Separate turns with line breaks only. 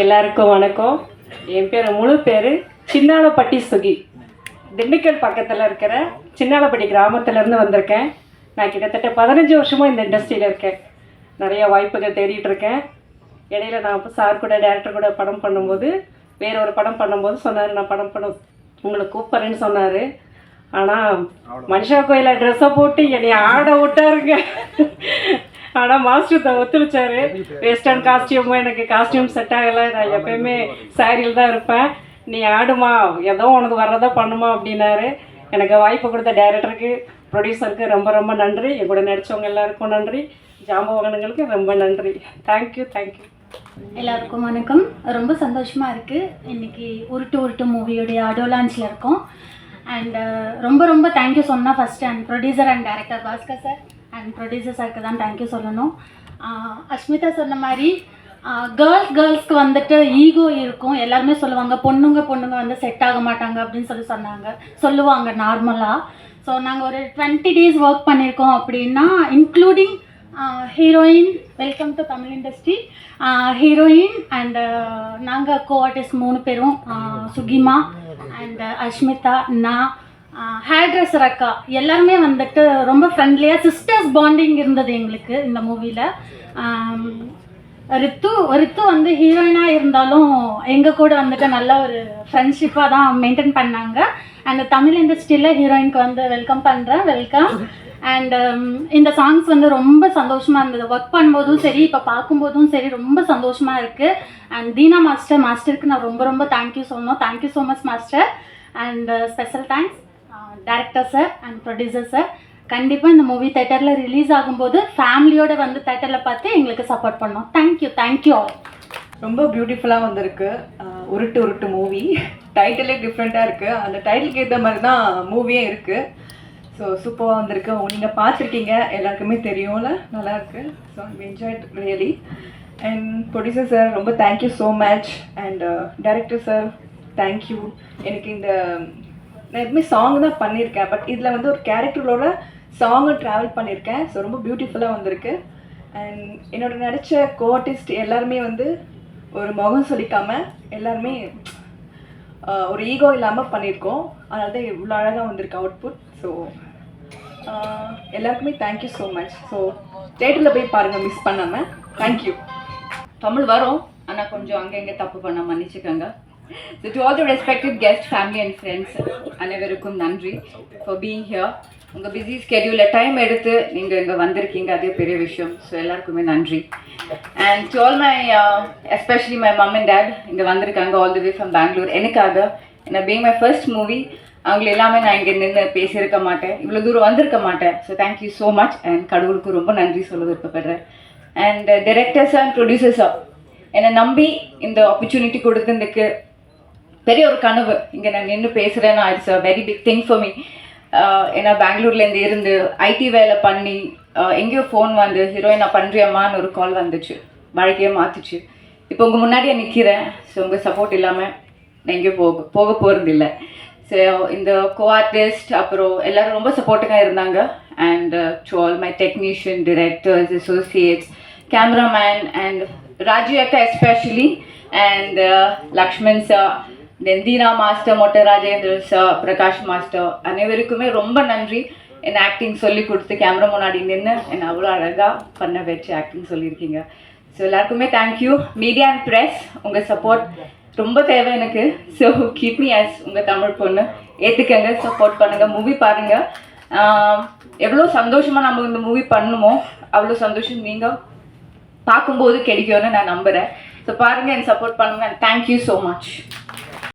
எல்லாருக்கும் வணக்கம். என் பேர் முழு பேர் சின்னாலப்பட்டி சுகி. திண்டுக்கல் பக்கத்தில் இருக்கிற சின்னாலப்பட்டி கிராமத்துலேருந்து வந்திருக்கேன். நான் கிட்டத்தட்ட பதினஞ்சு வருஷமாக இந்த இண்டஸ்ட்ரியில் இருக்கேன். நிறைய வாய்ப்புகள் தேடிட்டு இருக்கேன். இடையில நான் சார் கூட டேரக்டர் கூட படம் பண்ணும்போது வேற ஒரு படம் பண்ணும்போது சொன்னார் நான் படம் பண்ண உங்களை கூப்பிட்றேன்னு சொன்னார். ஆனால் மனுஷா கோயிலில் ட்ரெஸ்ஸை போட்டு என்னை ஆட விட்டாருங்க. ஆனால் மாஸ்டர் தான் ஒத்துழைச்சாரு. வெஸ்டர்ன் காஸ்டியூமும் எனக்கு காஸ்டியூம் செட் ஆகலை. நான் எப்பயுமே சாரியில் தான் இருப்பேன். நீ ஆடுமா? ஏதோ உனக்கு வர்றதா பண்ணுமா? அப்படின்னாரு. எனக்கு வாய்ப்பு கொடுத்த டைரக்டருக்கு ப்ரொடியூசருக்கு ரொம்ப ரொம்ப நன்றி. என் கூட நடித்தவங்க எல்லாருக்கும் நன்றி. ஜாம்பவாகனங்களுக்கு ரொம்ப நன்றி. தேங்க்யூ தேங்க்யூ
எல்லாருக்கும் வணக்கம். ரொம்ப சந்தோஷமா இருக்கு. இன்னைக்கு உருட்டு உருட்டு மூவியோடைய ஆடியோ லான்ச்சில் இருக்கோம். அண்ட் ரொம்ப ரொம்ப தேங்க்யூ சொன்னால் first and producer and director Bhaskar sir and producer சாருக்கு தான் தேங்க்யூ சொல்லணும். அஷ்மிதா அஸ்மிதா சொன்ன மாதிரி கேர்ள்ஸ் கேர்ள்ஸ்க்கு வந்துட்டு ஈகோ இருக்கும். எல்லாருமே சொல்லுவாங்க பொண்ணுங்க பொண்ணுங்க வந்து செட் ஆக மாட்டாங்க அப்படின்னு சொல்லி சொன்னாங்க. சொல்லுவாங்க நார்மலாக ஸோ நாங்கள் ஒரு டுவெண்ட்டி டேஸ் ஒர்க் பண்ணியிருக்கோம் அப்படின்னா including heroine welcome to Tamil industry heroine and நாங்கள் கோ ஆர்டிஸ்ட் மூணு பேரும் சுகிமா அண்ட் அஷ்மிதா நான் ஹேர் ட்ரெஸ்ஸர் அக்கா. எல்லாருமே வந்துட்டு ரொம்ப ஃப்ரெண்ட்லியாக சிஸ்டர்ஸ் பாண்டிங் இருந்தது எங்களுக்கு இந்த மூவியில் ரித்து ரித்து வந்து ஹீரோயினாக இருந்தாலும் எங்கள் கூட வந்துட்டு நல்ல ஒரு ஃப்ரெண்ட்ஷிப்பாக தான் மெயின்டைன் பண்ணாங்க. அண்ட் தமிழ் இண்டஸ்ட்ரியில் ஹீரோயினுக்கு வந்து வெல்கம் பண்ணுறேன் வெல்கம் அண்ட் இந்த சாங்ஸ் வந்து ரொம்ப சந்தோஷமாக இருந்தது. ஒர்க் பண்ணும்போதும் சரி இப்போ பார்க்கும்போதும் சரி ரொம்ப சந்தோஷமாக இருக்குது அண்ட் தீனா மாஸ்டர் மாஸ்டருக்கு நான் ரொம்ப ரொம்ப தேங்க்யூ சொல்லணும். Thank you so much master and special thanks director sir and producer sir கண்டிப்பாக இந்த மூவி தேட்டரில் ரிலீஸ் ஆகும்போது ஃபேமிலியோட வந்து தேட்டரில் பார்த்து எங்களுக்கு சப்போர்ட் பண்ணோம் தேங்க்யூ தேங்க்யூ ஆல்
ரொம்ப பியூட்டிஃபுல்லாக வந்திருக்கு. உருட்டு உருட்டு மூவி டைட்டிலே டிஃப்ரெண்ட்டாக இருக்குது அந்த டைட்டிலுக்கு ஏற்ற மாதிரி தான் மூவியே இருக்குது ஸோ சூப்பராக வந்திருக்கு நீங்கள் பார்த்துருக்கீங்க. எல்லாருக்குமே தெரியும்ல. நல்லா இருக்கு. So I enjoy really and producer sir ரொம்ப thank you so much and director sir thank you எனக்கு இந்த நான் எப்பவுமே சாங் தான் பண்ணியிருக்கேன். பட் இதில் வந்து ஒரு கேரக்டரோட சாங்கும் ட்ராவல் பண்ணியிருக்கேன். ஸோ ரொம்ப பியூட்டிஃபுல்லாக வந்திருக்கு. அண்ட் என்னோட நடித்த கோஆர்டிஸ்ட் எல்லாருமே வந்து ஒரு முகம் சொல்லிக்காமல் எல்லாருமே ஒரு ஈகோ இல்லாமல் பண்ணியிருக்கோம். அதனால தான் இவ்வளோ அழகாக வந்திருக்கு அவுட்புட் ஸோ எல்லாருக்குமே thank you so much so தேட்டரில் போய் பாருங்கள் மிஸ் பண்ணாமல் தேங்க்யூ
தமிழ் வரும். ஆனால் கொஞ்சம் அங்கே இங்கே தப்பு பண்ண மன்னிச்சுக்கோங்க. So to all the respected guest family and friends அனைவருக்கும் நன்றி ஃபார் பீங் ஹியர் உங்கள் பிஸி ஸ்கெடியூலில் டைம் எடுத்து நீங்கள் இங்கே வந்திருக்கீங்க அதே பெரிய விஷயம். ஸோ எல்லாருக்குமே நன்றி. And to all my especially my mum and dad இங்கே வந்திருக்காங்க all the way from Bangalore எனக்காக என்ன பீங் மை ஃபர்ஸ்ட் மூவி அவங்கள எல்லாமே நான் இங்கே நின்று பேசியிருக்க மாட்டேன். இவ்வளோ தூரம் வந்திருக்க மாட்டேன். So thank you so much and கடவுளுக்கு ரொம்ப நன்றி சொல்ல விருப்பப்படுறேன். அண்ட் டைரக்டர்ஸ் அண்ட் ப்ரொடியூசர்ஸாக என்னை நம்பி இந்த ஆப்பர்ச்சுனிட்டி கொடுத்ததுக்கு பெரிய ஒரு கனவு. இங்கே நான் நின்று பேசுகிறேன்னா it's a very big thing for me ஏன்னா பெங்களூர்லேருந்து இருந்து ஐடி வேலை பண்ணி எங்கேயோ ஃபோன் வந்து ஹீரோயினா நான் பண்ணுறியம்மான்னு ஒரு கால் வந்துச்சு. வாழ்க்கையை மாற்றுச்சு இப்போ உங்கள் முன்னாடியே நிற்கிறேன் ஸோ உங்கள் சப்போர்ட் இல்லாமல் நான் எங்கேயும் போக போக போகிறது இல்லை ஸோ இந்த கோ ஆர்டிஸ்ட் அப்புறம் எல்லோரும் ரொம்ப சப்போர்ட்டிங்காக இருந்தாங்க. And to all my technician directors associates cameraman and Raju அக்கா எஸ்பெஷலி அண்ட் லக்ஷ்மண் சார் நெந்தினா master Mottai Rajendran sir Prakash master அனைவருக்குமே ரொம்ப நன்றி. என் ஆக்டிங் சொல்லி கொடுத்து கேமரா முன்னாடி நின்று என்னை அவ்வளோ அழகாக பண்ண வச்சு ஆக்டிங் சொல்லியிருக்கீங்க. ஸோ எல்லாருக்குமே thank you media and press உங்கள் சப்போர்ட் ரொம்ப தேவை எனக்கு. ஸோ கீப் மீ உங்கள் தமிழ் பொண்ணு. ஏற்றுக்கங்க சப்போர்ட் பண்ணுங்கள் மூவி பாருங்கள் எவ்வளோ சந்தோஷமாக நம்ம இந்த மூவி பண்ணுமோ அவ்வளோ சந்தோஷம் நீங்கள் பார்க்கும்போது கிடைக்கும்னு நான் நம்புகிறேன் ஸோ பாருங்கள் எனக்கு சப்போர்ட் பண்ணுங்கள் தேங்க்யூ ஸோ மச்